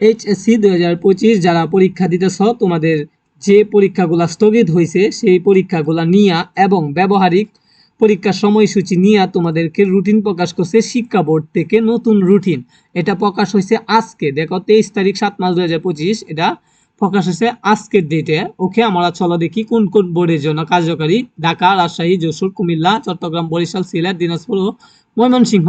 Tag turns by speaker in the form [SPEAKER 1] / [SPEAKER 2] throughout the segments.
[SPEAKER 1] HSC দুই হাজার পঁচিশ যারা পরীক্ষা দিতেছ, তোমাদের যে পরীক্ষাগুলো স্থগিত হয়েছে সেই পরীক্ষাগুলো নিয়া এবং ব্যবহারিক পরীক্ষার সময়সূচি নিয়ে তোমাদেরকে রুটিন প্রকাশ করছে শিক্ষা বোর্ড থেকে নতুন রুটিন এটা প্রকাশ হয়েছে আজকে। দেখো, তেইশ তারিখ সাত হাজার পঁচিশ, এটা প্রকাশ হয়েছে আজকের ডেটে ওকে, আমরা চলো দেখি কোন কোন বোর্ডের জন্য কার্যকারী। ঢাকা, রাজশাহী, যশোর, কুমিল্লা, চট্টগ্রাম, বরিশাল, সিলেট, দিনাজপুর ও ময়মনসিংহ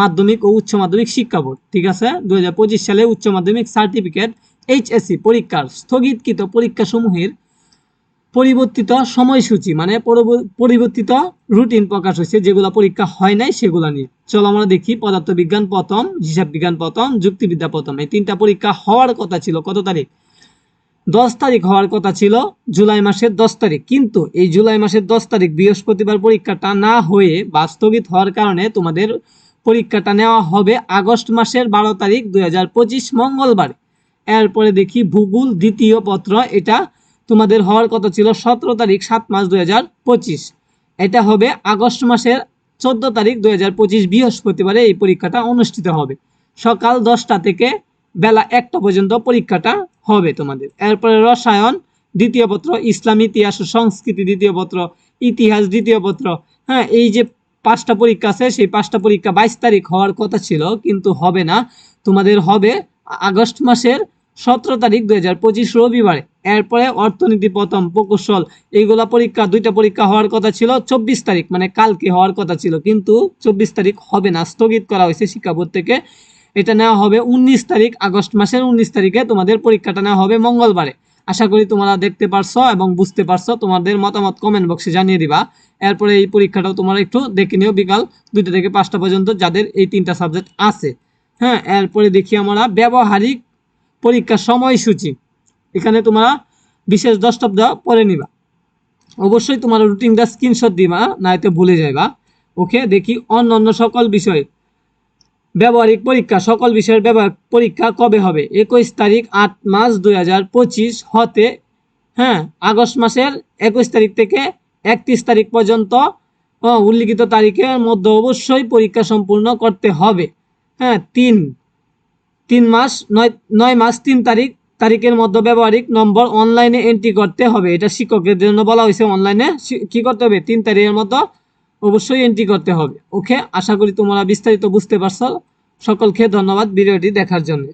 [SPEAKER 1] মাধ্যমিক ও উচ্চ মাধ্যমিক শিক্ষা বোর্ড, ঠিক আছে? দুই সালে উচ্চ মাধ্যমিক সার্টিফিকেট এইচএসসি পরীক্ষার স্থগিতকৃত পরীক্ষাসমূহের পরিবর্তিত সময়সূচি মানে পরিবর্তিত রুটিন প্রকাশ হয়েছে, যেগুলো পরীক্ষা হয় নাই সেগুলো নিয়ে। চলো আমরা দেখি, পদার্থবিজ্ঞান প্রথম হিসাব বিজ্ঞান প্রথম, যুক্তিবিদ্যা প্রথম। এই তিনটা পরীক্ষা হওয়ার কথা ছিল, কত তারিখ? দশ তারিখ হওয়ার কথা ছিল জুলাই মাসের দশ তারিখ। কিন্তু এই জুলাই মাসের দশ তারিখ বৃহস্পতিবার পরীক্ষাটা না হয়ে বা স্থগিত হওয়ার কারণে তোমাদের পরীক্ষাটা নেওয়া হবে আগস্ট মাসের বারো তারিখ দুই মঙ্গলবার। এরপরে দেখি ভূগোল দ্বিতীয় পত্র, এটা তোমাদের হওয়ার কথা ছিল সতেরো তারিখ সাত মাস দুই হাজার পঁচিশ। এটা হবে আগস্ট মাসের চোদ্দ তারিখ দুই হাজার পঁচিশ বৃহস্পতিবারে এই পরীক্ষাটা অনুষ্ঠিত হবে। সকাল দশটা থেকে বেলা একটা পর্যন্ত পরীক্ষাটা হবে তোমাদের। এরপরে রসায়ন, দ্বিতীয় পত্র ইসলাম ইতিহাস সংস্কৃতি, দ্বিতীয় পত্র ইতিহাস, দ্বিতীয় পত্র হ্যাঁ এই যে পাঁচটা পরীক্ষা আছে, সেই পাঁচটা পরীক্ষা বাইশ তারিখ হওয়ার কথা ছিল, কিন্তু হবে না। তোমাদের হবে আগস্ট মাসের সতেরো তারিখ দুই হাজার পঁচিশ রবিবারে। এরপরে অর্থনীতি প্রথম প্রকৌশল, এইগুলা পরীক্ষা, দুইটা পরীক্ষা হওয়ার কথা ছিল, চব্বিশ তারিখ মানে কালকে হওয়ার কথা ছিল, কিন্তু চব্বিশ তারিখ হবে না, স্থগিত করা হয়েছে শিক্ষা বোর্ড থেকে। এটা নেওয়া হবে উনিশ তারিখ, আগস্ট মাসের উনিশ তারিখে তোমাদের পরীক্ষাটা নেওয়া হবে মঙ্গলবারে। আশা করি তোমরা দেখতে পারছ এবং বুঝতে পারছ, তোমাদের মতামত কমেন্ট বক্সে জানিয়ে দিবা। এরপরে এই পরীক্ষাটাও তোমরা একটু দেখে নিও বিকাল দুইটা থেকে পাঁচটা পর্যন্ত যাদের এই তিনটা সাবজেক্ট আছে। হ্যাঁ এরপরে দেখি আমরা ব্যবহারিক পরীক্ষার সময়সূচি। এখানে তোমরা বিশেষ দ্রষ্টব্দ পরে নিবা। অবশ্যই তোমার রুটিনটা স্ক্রিনশট দিবা নয়তো ভুলে যাইবা। ওকে দেখি অন্য অন্য সকল বিষয়। ব্যবহারিক পরীক্ষা, সকল বিষয়ের ব্যবহারিক পরীক্ষা কবে হবে? একুশ তারিখ আট মাস দুই হাজার পঁচিশ হতে হ্যাঁ আগস্ট মাসের একুশ তারিখ থেকে একত্রিশ তারিখ পর্যন্ত উল্লিখিত তারিখের মধ্যে অবশ্যই পরীক্ষা সম্পূর্ণ করতে হবে। হ্যাঁ তিন তিন মাস, নয় নয় মাস, তিন তারিখ, তারিখের মধ্যে ব্যবহারিক নম্বর অনলাইনে এন্ট্রি করতে হবে। এটা শিক্ষকের জন্য বলা হয়েছে অনলাইনে কি করতে হবে? তিন তারিখের মতো অবশ্যই এন্ট্রি করতে হবে। ওকে আশা করি তোমরা বিস্তারিত বুঝতে পারছ। সকলকে ধন্যবাদ ভিডিওটি দেখার জন্য।